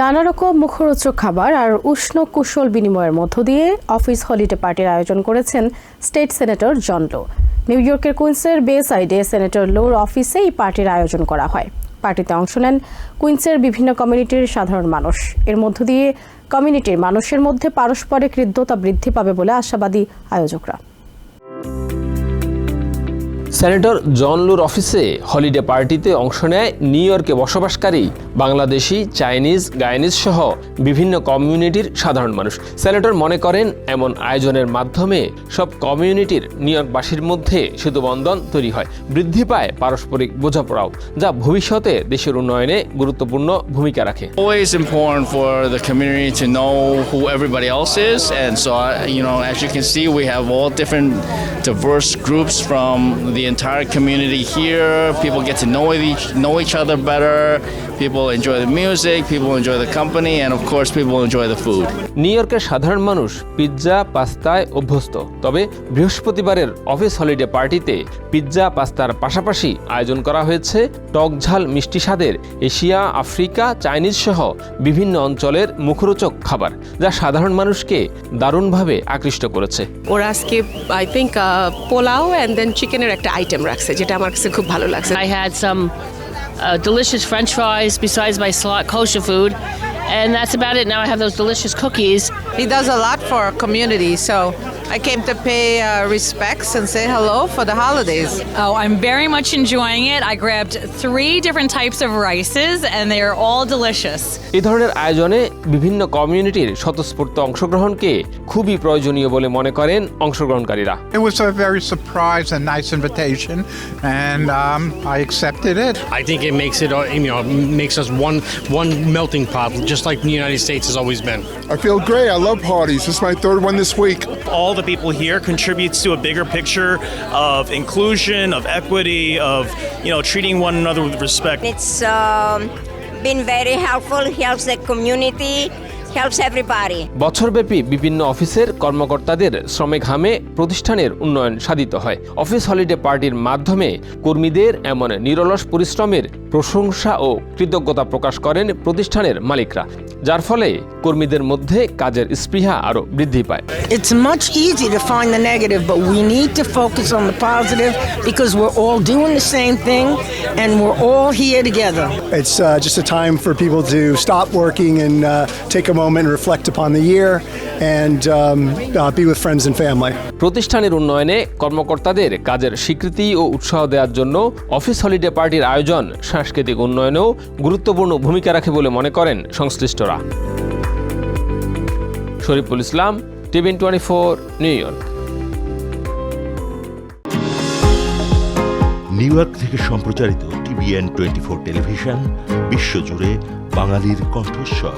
নানা রকম মুখরোচক খাবার আর উষ্ণ কুশল বিনিময়ের মধ্য দিয়ে অফিস হলিডে পার্টির আয়োজন করেছেন স্টেট সেনেটর জন লো। নিউ ইয়র্কের কুইন্সের বে সাইডে সেনেটর লোর অফিসে এই পার্টির আয়োজন করা হয়। পার্টিতে অংশ নেন কুইন্সের বিভিন্ন কমিউনিটির সাধারণ মানুষ। এর মধ্য দিয়ে কমিউনিটির মানুষের মধ্যে পারস্পরিক হৃদ্যতা বৃদ্ধি পাবে বলে আশাবাদী আয়োজকরা। সেনেটর জন লুর অফিসে হলিডে পার্টিতে অংশ নেয় নিউ ইয়র্কে বসবাসকারী বাংলাদেশি চাইনিজ গায়ানিজ সহ বিভিন্ন কমিউনিটির সাধারণ মানুষ। সেনেটর মনে করেন, এমন আয়োজনের মাধ্যমে সব কমিউনিটির নিউ ইয়র্কবাসীর মধ্যে সেতু বন্ধন তৈরি হয়। বৃদ্ধি পায় পারস্পরিক বোঝাপড়াও, যা ভবিষ্যতে দেশের উন্নয়নে গুরুত্বপূর্ণ ভূমিকা রাখে। The entire community here. People get to know each know each other better. People enjoy the music people enjoy the company and of course people enjoy the food. New ইয়র্কের সাধারণ মানুষ পিৎজা পাস্তায় অভ্যস্ত। তবে বৃহস্পতিবারের অফিস হলিডে পার্টিতে pizza পাস্তার পাশাপাশি আয়োজন করা হয়েছে টক ঝাল মিষ্টি স্বাদের এশিয়া আফ্রিকা চাইনিজ সহ বিভিন্ন অঞ্চলের মুখরোচক খাবার যা সাধারণ মানুষকে দারুণভাবে আকৃষ্ট করেছে। ওরা আজকে I think pulao and then চিকেনের একটা আইটেম রাখছে যেটা আমার কাছে খুব ভালো লাগছে I had some uh, delicious French fries besides my slot kosher food, and that's about it. Now I have those delicious cookies. He does a lot for our community, so I came to pay uh, respects and say hello for the holidays. Oh, I'm very much enjoying it. I grabbed three different types of rices, and they are all delicious. এই ধরনের আয়োজনে বিভিন্ন কমিউনিটির স্বতঃস্ফূর্ত অংশগ্রহণকে খুবই প্রয়োজনীয় বলে মনে করেন অংশগ্রহণকারীরা It was a very surprise and nice invitation, and um, I accepted it. I think it makes it, uh, you know, makes us one one melting pot, just like the United States has always been. I feel great. I love parties. This is my third one this week. all the people here contributes to a bigger picture of inclusion, of equity, of you know treating one another with respect. It's um, been very helpful, helps the community, helps everybody. বছরব্যাপী বিভিন্ন অফিসের কর্মকর্তাদের শ্রমে ঘামে প্রতিষ্ঠানের উন্নয়ন সাধিত হয় office holiday পার্টির মাধ্যমে কর্মীদের এমন নিরলস পরিশ্রমের প্রশংসা ও কৃতজ্ঞতা প্রকাশ করেন প্রতিষ্ঠানের মালিকরা যার ফলে কর্মীদের মধ্যে কাজের স্পৃহা আরও বৃদ্ধি পায় It's much easier to find the negative, but we need to focus on the positive because we're all doing the same thing and we're all here together. It's uh, just a time for people to stop working and uh, take a moment and reflect upon the year and um, uh, be with friends and family. প্রতিষ্ঠানের উন্নয়নে কর্মকর্তাদের কাজের স্বীকৃতি ও উৎসাহ দেওয়ার জন্য office holiday পার্টির আয়োজন সাংস্কৃতিক উন্নয়নেও গুরুত্বপূর্ণ ভূমিকা রাখে বলে মনে করেন সংশ্লিষ্টরা। Shariful Islam TBN twenty four, New York. New York থেকে সম্প্রচারিত টিভিএন টোয়েন্টি ফোর টেলিভিশন, বিশ্বজুড়ে বাঙালির কণ্ঠস্বর।